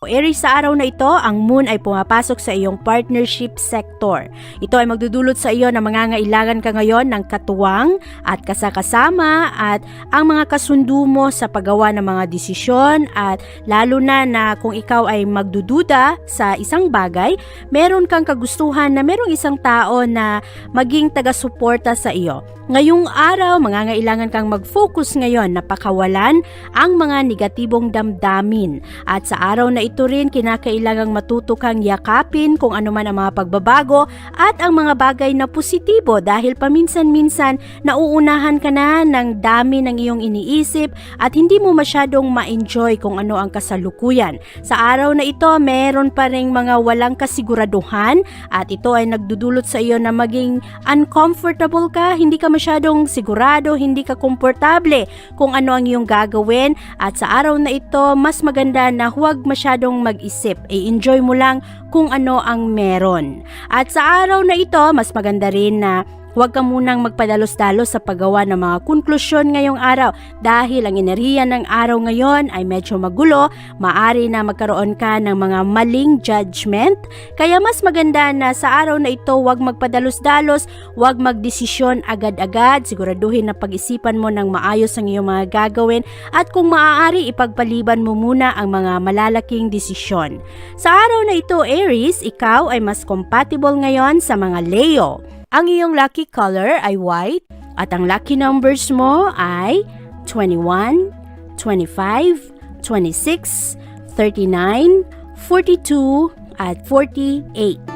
Aries sa araw na ito, ang moon ay pumapasok sa iyong partnership sector. Ito ay magdudulot sa iyo na mangangailangan ka ngayon ng katuwang at kasakasama at ang mga kasundo mo sa paggawa ng mga desisyon at lalo na na kung ikaw ay magdududa sa isang bagay, meron kang kagustuhan na merong isang tao na maging taga-suporta sa iyo. Ngayong araw, mangangailangan kang mag-focus ngayon na pakawalan ang mga negatibong damdamin. At sa araw na rin, kinakailangang matuto kang yakapin kung ano man ang mga pagbabago at ang mga bagay na positibo dahil paminsan-minsan nauunahan ka na ng dami ng iyong iniisip at hindi mo masyadong ma-enjoy kung ano ang kasalukuyan. Sa araw na ito, meron pa rin mga walang kasiguraduhan at ito ay nagdudulot sa iyo na maging uncomfortable ka, hindi ka masyadong sigurado, hindi ka komportable kung ano ang iyong gagawin at sa araw na ito, mas maganda na huwag masyadong mag-isip. I-enjoy mo lang kung ano ang meron. At sa araw na ito, mas maganda rin na Huwag ka munang magpadalos-dalos sa paggawa ng mga konklusyon ngayong araw dahil ang enerhiya ng araw ngayon ay medyo magulo, maari na magkaroon ka ng mga maling judgment. Kaya mas maganda na sa araw na ito huwag magpadalos-dalos, huwag magdesisyon agad-agad, siguraduhin na pag-isipan mo ng maayos ang iyong mga gagawin at kung maaari ipagpaliban mo muna ang mga malalaking desisyon. Sa araw na ito Aries, ikaw ay mas compatible ngayon sa mga Leo. Ang iyong lucky color ay white at ang lucky numbers mo ay 21, 25, 26, 39, 42 at 48.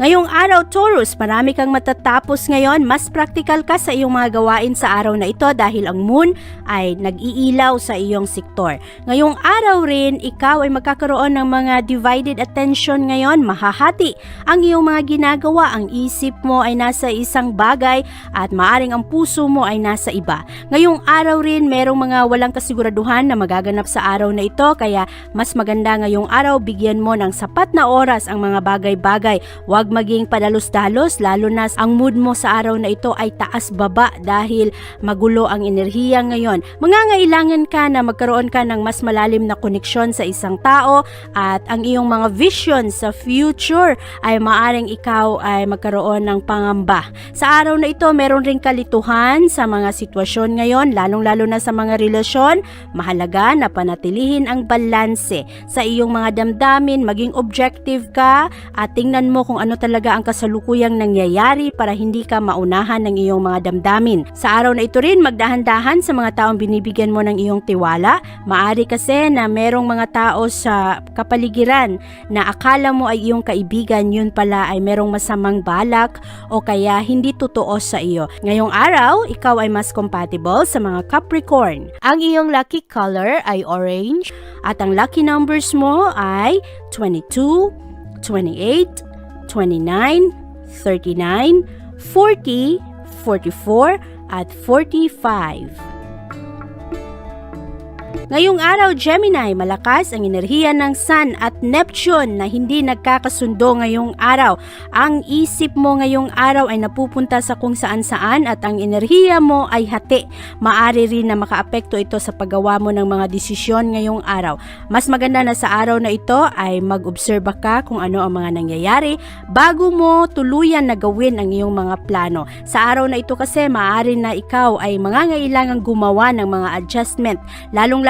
Ngayong araw, Taurus, marami kang matatapos ngayon. Mas praktikal ka sa iyong mga gawain sa araw na ito dahil ang moon ay nag-iilaw sa iyong sektor. Ngayong araw rin, ikaw ay magkakaroon ng mga divided attention ngayon. Mahahati ang iyong mga ginagawa. Ang isip mo ay nasa isang bagay at maaring ang puso mo ay nasa iba. Ngayong araw rin, merong mga walang kasiguraduhan na magaganap sa araw na ito kaya mas maganda ngayong araw bigyan mo ng sapat na oras ang mga bagay-bagay. Huwag maging padalos-dalos lalo na ang mood mo sa araw na ito ay taas-baba dahil magulo ang enerhiya ngayon. Mangangailangan ka na magkaroon ka ng mas malalim na koneksyon sa isang tao at ang iyong mga vision sa future ay maaring ikaw ay magkaroon ng pangamba. Sa araw na ito, meron ring kalituhan sa mga sitwasyon ngayon, lalong-lalo na sa mga relasyon. Mahalaga na panatilihin ang balanse sa iyong mga damdamin, maging objective ka at tingnan mo kung ano talaga ang kasalukuyang nangyayari para hindi ka maunahan ng iyong mga damdamin. Sa araw na ito rin, magdahan-dahan sa mga taong binibigyan mo ng iyong tiwala. Maari kasi na merong mga tao sa kapaligiran na akala mo ay iyong kaibigan, yun pala ay merong masamang balak o kaya hindi totoo sa iyo. Ngayong araw, ikaw ay mas compatible sa mga Capricorn. Ang iyong lucky color ay orange at ang lucky numbers mo ay 22, 28, 29, 39, 40, 44, at 45. Ngayong araw, Gemini, malakas ang enerhiya ng Sun at Neptune na hindi nagkakasundo ngayong araw. Ang isip mo ngayong araw ay napupunta sa kung saan saan at ang enerhiya mo ay hati. Maari rin na makaapekto ito sa paggawa mo ng mga desisyon ngayong araw. Mas maganda na sa araw na ito ay mag-obserba ka kung ano ang mga nangyayari bago mo tuluyan na gawin ang iyong mga plano. Sa araw na ito kasi maaari na ikaw ay mangangailangang gumawa ng mga adjustment,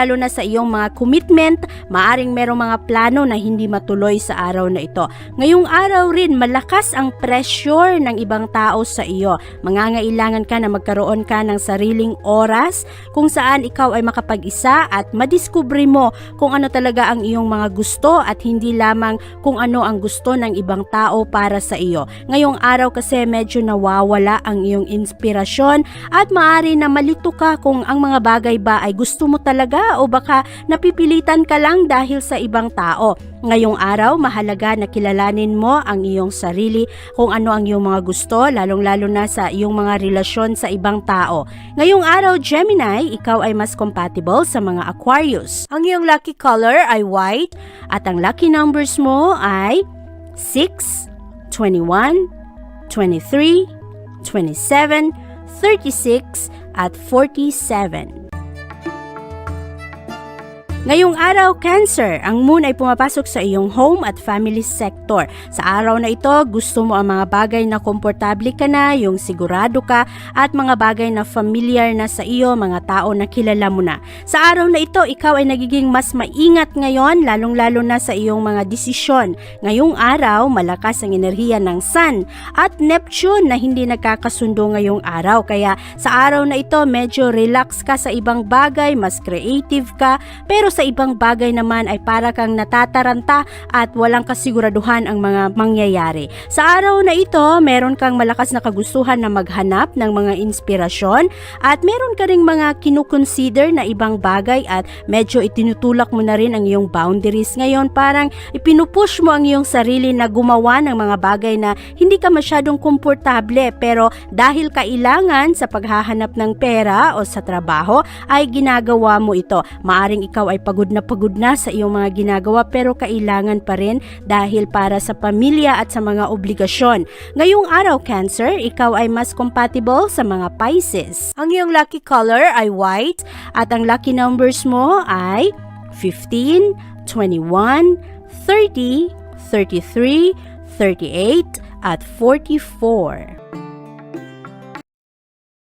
lalong-lalo na sa iyong mga commitment, maaring merong mga plano na hindi matuloy sa araw na ito. Ngayong araw rin, malakas ang pressure ng ibang tao sa iyo. Mangangailangan ka na magkaroon ka ng sariling oras kung saan ikaw ay makapag-isa at madiskubre mo kung ano talaga ang iyong mga gusto at hindi lamang kung ano ang gusto ng ibang tao para sa iyo. Ngayong araw kasi medyo nawawala ang iyong inspirasyon at maaari na malito ka kung ang mga bagay ba ay gusto mo talaga o baka napipilitan ka lang dahil sa ibang tao. Ngayong araw, mahalaga na kilalanin mo ang iyong sarili kung ano ang iyong mga gusto, lalong-lalo na sa iyong mga relasyon sa ibang tao. Ngayong araw, Gemini, ikaw ay mas compatible sa mga Aquarius. Ang iyong lucky color ay white at ang lucky numbers mo ay 6, 21, 23, 27, 36, at 47. Ngayong araw, Cancer, ang moon ay pumapasok sa iyong home at family sector. Sa araw na ito, gusto mo ang mga bagay na komportable ka na, yung sigurado ka, at mga bagay na familiar na sa iyo, mga tao na kilala mo na. Sa araw na ito, ikaw ay nagiging mas maingat ngayon, lalong-lalo na sa iyong mga desisyon. Ngayong araw, malakas ang enerhiya ng Sun at Neptune na hindi nagkakasundo ngayong araw. Kaya sa araw na ito, medyo relax ka sa ibang bagay, mas creative ka, pero sa ibang bagay naman ay para kang natataranta at walang kasiguraduhan ang mga mangyayari. Sa araw na ito, meron kang malakas na kagustuhan na maghanap ng mga inspirasyon at meron ka ring mga kinukonsider na ibang bagay at medyo itinutulak mo na rin ang iyong boundaries ngayon. Parang ipinupush mo ang iyong sarili na gumawa ng mga bagay na hindi ka masyadong komportable pero dahil kailangan sa paghahanap ng pera o sa trabaho ay ginagawa mo ito. Maaring ikaw ay pagod na pagod na sa iyong mga ginagawa pero kailangan pa rin dahil para sa pamilya at sa mga obligasyon. Ngayong araw, Cancer, ikaw ay mas compatible sa mga Pisces. Ang iyong lucky color ay white at ang lucky numbers mo ay 15, 21, 30, 33, 38, at 44.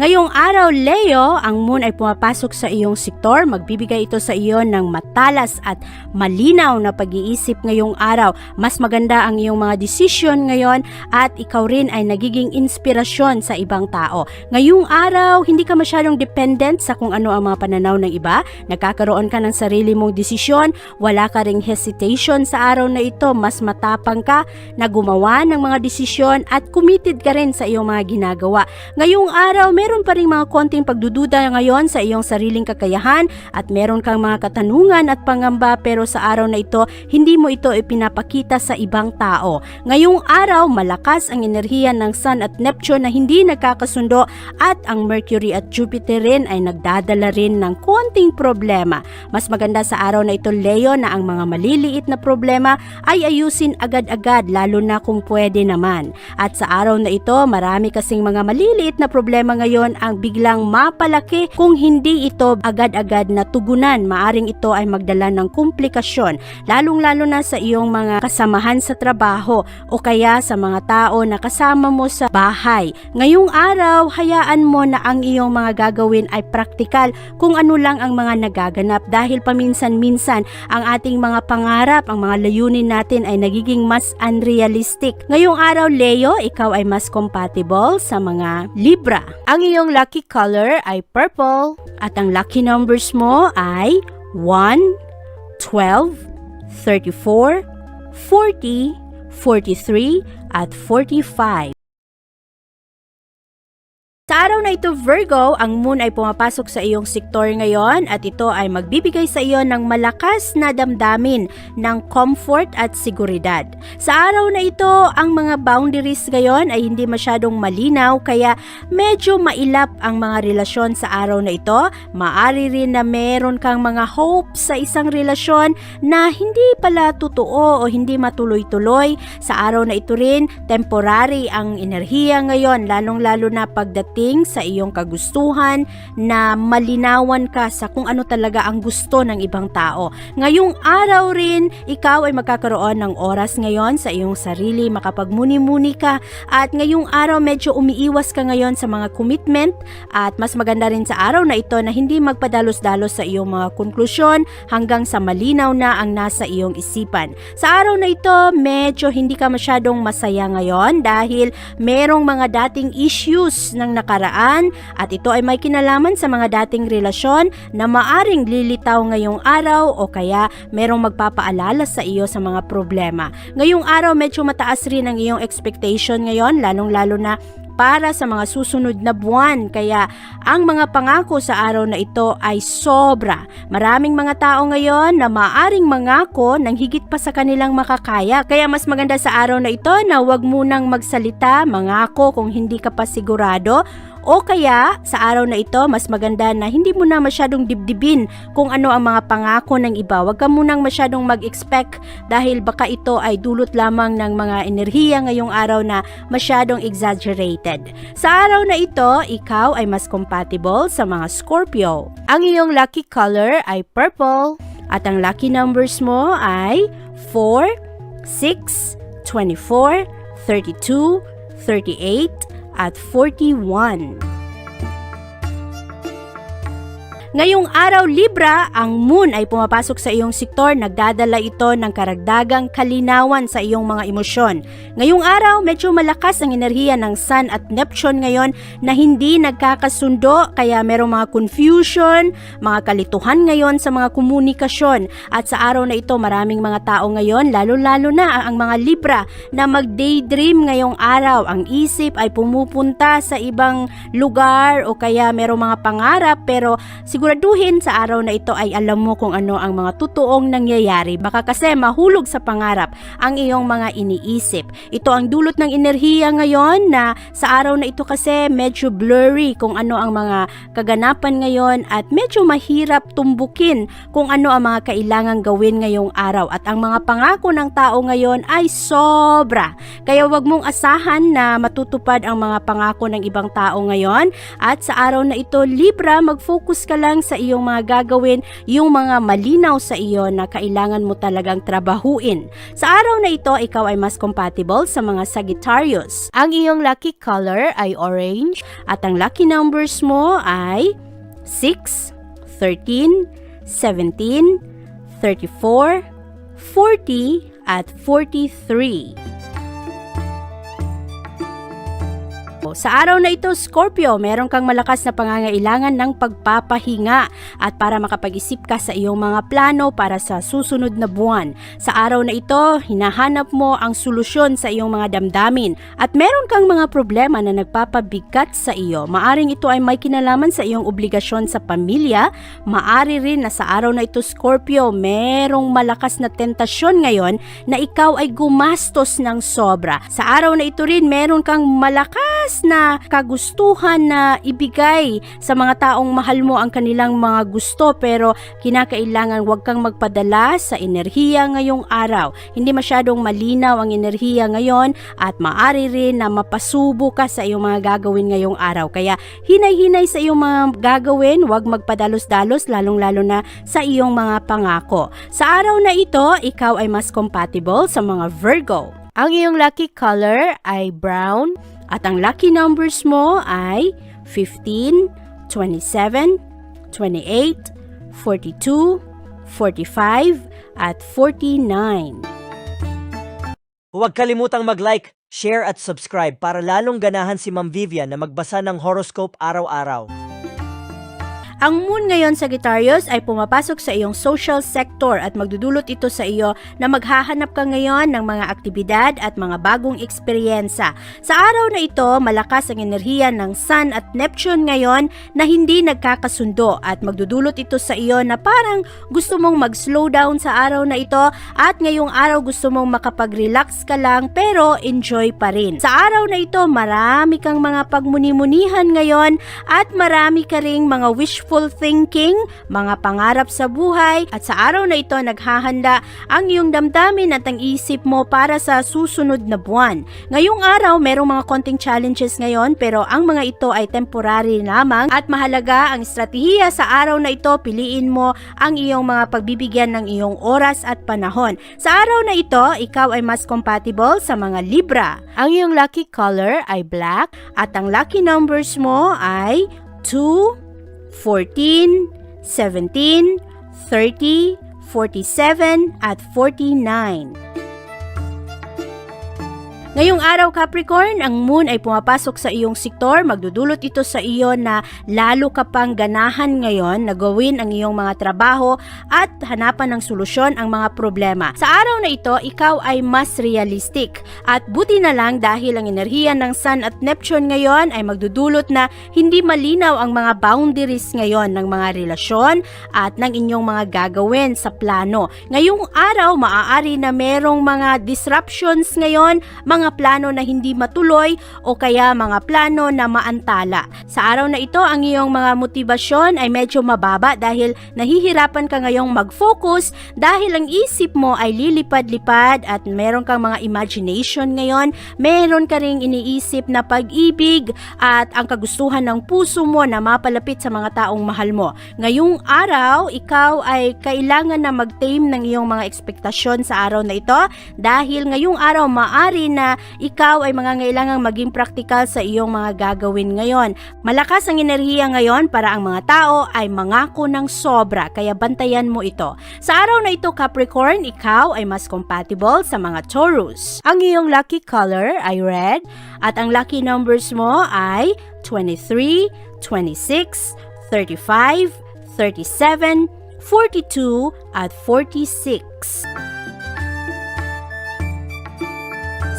Ngayong araw, Leo, ang moon ay pumapasok sa iyong sektor. Magbibigay ito sa iyo ng matalas at malinaw na pag-iisip ngayong araw. Mas maganda ang iyong mga desisyon ngayon at ikaw rin ay nagiging inspirasyon sa ibang tao. Ngayong araw, hindi ka masyadong dependent sa kung ano ang mga pananaw ng iba. Nagkakaroon ka ng sarili mong desisyon. Wala ka ring hesitation sa araw na ito. Mas matapang ka na gumawa ng mga desisyon at committed ka rin sa iyong mga ginagawa. Ngayong araw, meron pa rin mga konting pagdududa ngayon sa iyong sariling kakayahan at meron kang mga katanungan at pangamba pero sa araw na ito, hindi mo ito ipinapakita sa ibang tao. Ngayong araw, malakas ang enerhiya ng Sun at Neptune na hindi nagkakasundo at ang Mercury at Jupiter rin ay nagdadala rin ng konting problema. Mas maganda sa araw na ito, Leo, na ang mga maliliit na problema ay ayusin agad-agad lalo na kung pwede naman. At sa araw na ito, marami kasing mga maliliit na problema ngayon ang biglang mapalaki kung hindi ito agad-agad na tugunan. Maaring ito ay magdala ng komplikasyon, lalong-lalo na sa iyong mga kasamahan sa trabaho o kaya sa mga tao na kasama mo sa bahay. Ngayong araw, hayaan mo na ang iyong mga gagawin ay praktikal kung ano lang ang mga nagaganap dahil paminsan-minsan ang ating mga pangarap, ang mga layunin natin ay nagiging mas unrealistic. Ngayong araw, Leo, ikaw ay mas compatible sa mga Libra. Ang iyong lucky color ay purple at ang lucky numbers mo ay 1, 12, 34, 40, 43, at 45. Sa araw na ito Virgo, ang moon ay pumapasok sa iyong sektor ngayon at ito ay magbibigay sa iyo ng malakas na damdamin ng comfort at seguridad. Sa araw na ito, ang mga boundaries ngayon ay hindi masyadong malinaw kaya medyo mailap ang mga relasyon sa araw na ito. Maari rin na meron kang mga hope sa isang relasyon na hindi pala totoo o hindi matuloy-tuloy. Sa araw na ito rin, temporary ang enerhiya ngayon, lalong-lalo na pagdating sa iyong kagustuhan na malinawan ka sa kung ano talaga ang gusto ng ibang tao. Ngayong araw rin, ikaw ay magkakaroon ng oras ngayon sa iyong sarili, makapagmuni-muni ka at ngayong araw medyo umiiwas ka ngayon sa mga commitment at mas maganda rin sa araw na ito na hindi magpadalos-dalos sa iyong mga konklusyon hanggang sa malinaw na ang nasa iyong isipan. Sa araw na ito, medyo hindi ka masyadong masaya ngayon dahil merong mga dating issues ng nakaraan at ito ay may kinalaman sa mga dating relasyon na maaring lilitaw ngayong araw o kaya merong magpapaalala sa iyo sa mga problema. Ngayong araw medyo mataas rin ang iyong expectation ngayon lalong-lalo na para sa mga susunod na buwan. Kaya ang mga pangako sa araw na ito ay sobra. Maraming mga tao ngayon na maaring mangako ng higit pa sa kanilang makakaya. Kaya mas maganda sa araw na ito na huwag munang magsalita, mangako kung hindi ka pa sigurado. O kaya, sa araw na ito, mas maganda na hindi mo na masyadong dibdibin kung ano ang mga pangako ng iba. Huwag ka munang masyadong mag-expect dahil baka ito ay dulot lamang ng mga enerhiya ngayong araw na masyadong exaggerated. Sa araw na ito, ikaw ay mas compatible sa mga Scorpio. Ang iyong lucky color ay purple at ang lucky numbers mo ay 4, 6, 24, 32, 38, at 41. Ngayong araw Libra, ang moon ay pumapasok sa iyong sektor, nagdadala ito ng karagdagang kalinawan sa iyong mga emosyon. Ngayong araw, medyo malakas ang enerhiya ng Sun at Neptune ngayon na hindi nagkakasundo kaya merong mga confusion, mga kalituhan ngayon sa mga komunikasyon. At sa araw na ito, maraming mga tao ngayon, lalo-lalo na ang mga Libra na mag-daydream ngayong araw. Ang isip ay pumupunta sa ibang lugar o kaya merong mga pangarap pero siguraduhin sa araw na ito ay alam mo kung ano ang mga totoong nangyayari. Baka kasi mahulog sa pangarap ang iyong mga iniisip. Ito ang dulot ng enerhiya ngayon na sa araw na ito kasi medyo blurry kung ano ang mga kaganapan ngayon at medyo mahirap tumbukin kung ano ang mga kailangang gawin ngayong araw. At ang mga pangako ng tao ngayon ay sobra. Kaya wag mong asahan na matutupad ang mga pangako ng ibang tao ngayon. At sa araw na ito, Libra, mag-focus ka lang sa iyong mga gagawin, yung mga malinaw sa iyo na kailangan mo talagang trabahuin. Sa araw na ito, ikaw ay mas compatible sa mga Sagittarius. Ang iyong lucky color ay orange at ang lucky numbers mo ay 6, 13, 17, 34, 40, at 43. Sa araw na ito, Scorpio, meron kang malakas na pangangailangan ng pagpapahinga at para makapag-isip ka sa iyong mga plano para sa susunod na buwan. Sa araw na ito, hinahanap mo ang solusyon sa iyong mga damdamin at meron kang mga problema na nagpapabigat sa iyo. Maaring ito ay may kinalaman sa iyong obligasyon sa pamilya. Maari rin na sa araw na ito, Scorpio, merong malakas na tentasyon ngayon na ikaw ay gumastos ng sobra. Sa araw na ito rin, meron kang malakas na kagustuhan na ibigay sa mga taong mahal mo ang kanilang mga gusto pero kinakailangan wag kang magpadala sa enerhiya ngayong araw. Hindi masyadong malinaw ang enerhiya ngayon at maari rin na mapasubo ka sa iyong mga gagawin ngayong araw. Kaya hinay-hinay sa iyong mga gagawin, wag magpadalos-dalos lalong-lalo na sa iyong mga pangako. Sa araw na ito, ikaw ay mas compatible sa mga Virgo. Ang iyong lucky color ay brown at ang lucky numbers mo ay 15, 27, 28, 42, 45, at 49. Huwag kalimutang mag-like, share at subscribe para lalong ganahan si Ma'am Vivian na magbasa ng horoscope araw-araw. Ang moon ngayon Sagittarius ay pumapasok sa iyong social sector at magdudulot ito sa iyo na maghahanap ka ngayon ng mga aktibidad at mga bagong eksperyensa. Sa araw na ito, malakas ang enerhiya ng Sun at Neptune ngayon na hindi nagkakasundo at magdudulot ito sa iyo na parang gusto mong mag-slow down sa araw na ito at ngayong araw gusto mong makapag-relax ka lang pero enjoy pa rin. Sa araw na ito, marami kang mga pagmuni-munihan ngayon at marami ka ring mga wishful thinking, mga pangarap sa buhay at sa araw na ito naghahanda ang iyong damdamin at ang isip mo para sa susunod na buwan. Ngayong araw, merong mga konting challenges ngayon pero ang mga ito ay temporary lamang at mahalaga ang estratehiya sa araw na ito. Piliin mo ang iyong mga pagbibigyan ng iyong oras at panahon. Sa araw na ito, ikaw ay mas compatible sa mga Libra. Ang iyong lucky color ay black at ang lucky numbers mo ay 2, 14, 17, 30, 47 at 49. Ngayong araw Capricorn, ang moon ay pumapasok sa iyong sektor, magdudulot ito sa iyo na lalo ka pang ganahan ngayon na gawin ang iyong mga trabaho at hanapan ng solusyon ang mga problema. Sa araw na ito, ikaw ay mas realistic at buti na lang dahil ang enerhiya ng Sun at Neptune ngayon ay magdudulot na hindi malinaw ang mga boundaries ngayon ng mga relasyon at ng inyong mga gagawin sa plano. Ngayong araw, maaari na merong mga disruptions ngayon, mga plano na hindi matuloy o kaya mga plano na maantala. Sa araw na ito, ang iyong mga motibasyon ay medyo mababa dahil nahihirapan ka ngayong mag-focus dahil ang isip mo ay lilipad-lipad at meron kang mga imagination ngayon, meron ka ring iniisip na pag-ibig at ang kagustuhan ng puso mo na mapalapit sa mga taong mahal mo. Ngayong araw, ikaw ay kailangan na mag-tame ng iyong mga ekspektasyon sa araw na ito dahil ngayong araw maari na ikaw ay mangangailangang maging praktikal sa iyong mga gagawin ngayon. Malakas ang enerhiya ngayon para ang mga tao ay mangako ng sobra kaya bantayan mo ito. Sa araw na ito Capricorn, ikaw ay mas compatible sa mga Taurus. Ang iyong lucky color ay red at ang lucky numbers mo ay 23, 26, 35, 37, 42 at 46.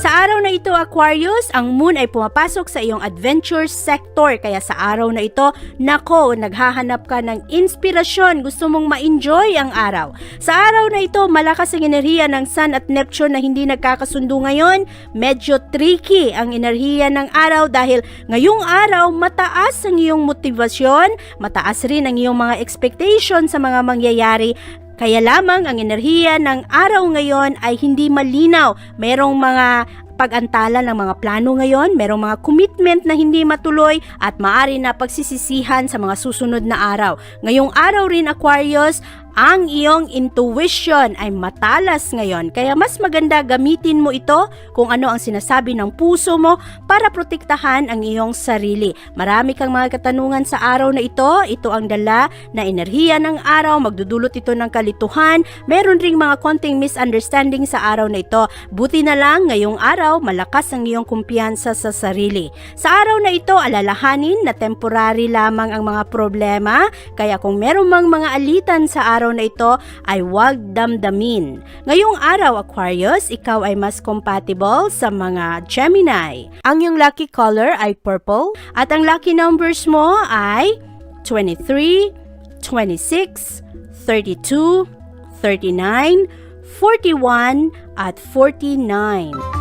Sa araw na ito Aquarius, ang moon ay pumapasok sa iyong adventure sector. Kaya sa araw na ito, nako, naghahanap ka ng inspirasyon, gusto mong ma-enjoy ang araw. Sa araw na ito, malakas ang enerhiya ng Sun at Neptune na hindi nagkakasundo ngayon, medyo tricky ang enerhiya ng araw dahil ngayong araw mataas ang iyong motibasyon, mataas rin ang iyong mga expectation sa mga mangyayari kaya lamang ang enerhiya ng araw ngayon ay hindi malinaw. Merong mga pag-antala ng mga plano ngayon, merong mga commitment na hindi matuloy at maari na pagsisisihan sa mga susunod na araw. Ngayong araw rin Aquarius, ang iyong intuition ay matalas ngayon kaya mas maganda gamitin mo ito kung ano ang sinasabi ng puso mo para protektahan ang iyong sarili. Marami kang mga katanungan sa araw na ito, ito ang dala na enerhiya ng araw, magdudulot ito ng kalituhan, meron ring mga konting misunderstanding sa araw na ito. Buti na lang ngayong araw, malakas ang iyong kumpiyansa sa sarili. Sa araw na ito, alalahanin na temporary lamang ang mga problema, kaya kung meron mang mga alitan sa araw na ito ay huwag damdamin. Ngayong araw Aquarius, ikaw ay mas compatible sa mga Gemini. Ang iyong lucky color ay purple at ang lucky numbers mo ay 23, 26, 32, 39, 41 at 49.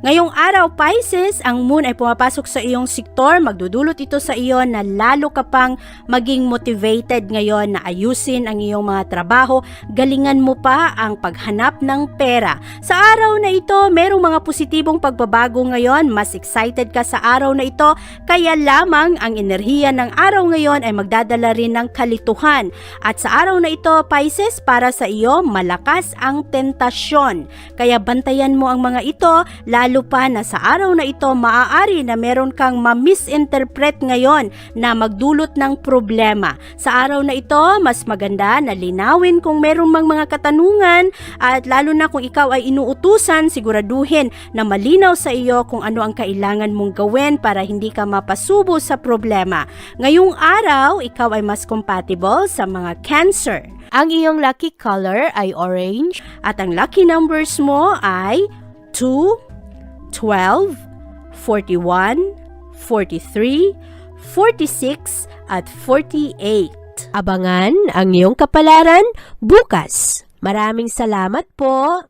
Ngayong araw, Pisces, ang moon ay pumapasok sa iyong sektor. Magdudulot ito sa iyo na lalo ka pang maging motivated ngayon na ayusin ang iyong mga trabaho. Galingan mo pa ang paghanap ng pera. Sa araw na ito, merong mga positibong pagbabago ngayon. Mas excited ka sa araw na ito. Kaya lamang ang enerhiya ng araw ngayon ay magdadala rin ng kalituhan. At sa araw na ito, Pisces, para sa iyo, malakas ang tentasyon. Kaya bantayan mo ang mga ito, lalo lalo pa na sa araw na ito maaari na meron kang ma-misinterpret ngayon na magdulot ng problema. Sa araw na ito, mas maganda na linawin kung meron mang mga katanungan at lalo na kung ikaw ay inuutusan, siguraduhin na malinaw sa iyo kung ano ang kailangan mong gawin para hindi ka mapasubo sa problema. Ngayong araw, ikaw ay mas compatible sa mga cancer. Ang iyong lucky color ay orange at ang lucky numbers mo ay 2, 12, 41, 43, 46 at 48. Abangan ang iyong kapalaran bukas. Maraming salamat po.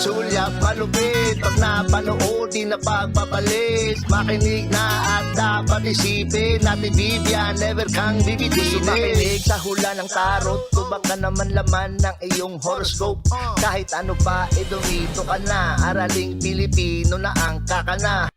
sulyak malupit Pag napanood, di na pagpapalit Makinig na at dapat isipin Natin Vivian, never kang bibitinin Makinig sa hula ng tarot Tubak ka naman laman ng iyong horoscope. Kahit ano pa, eh dumito ka na. Araling Pilipino na ang kakana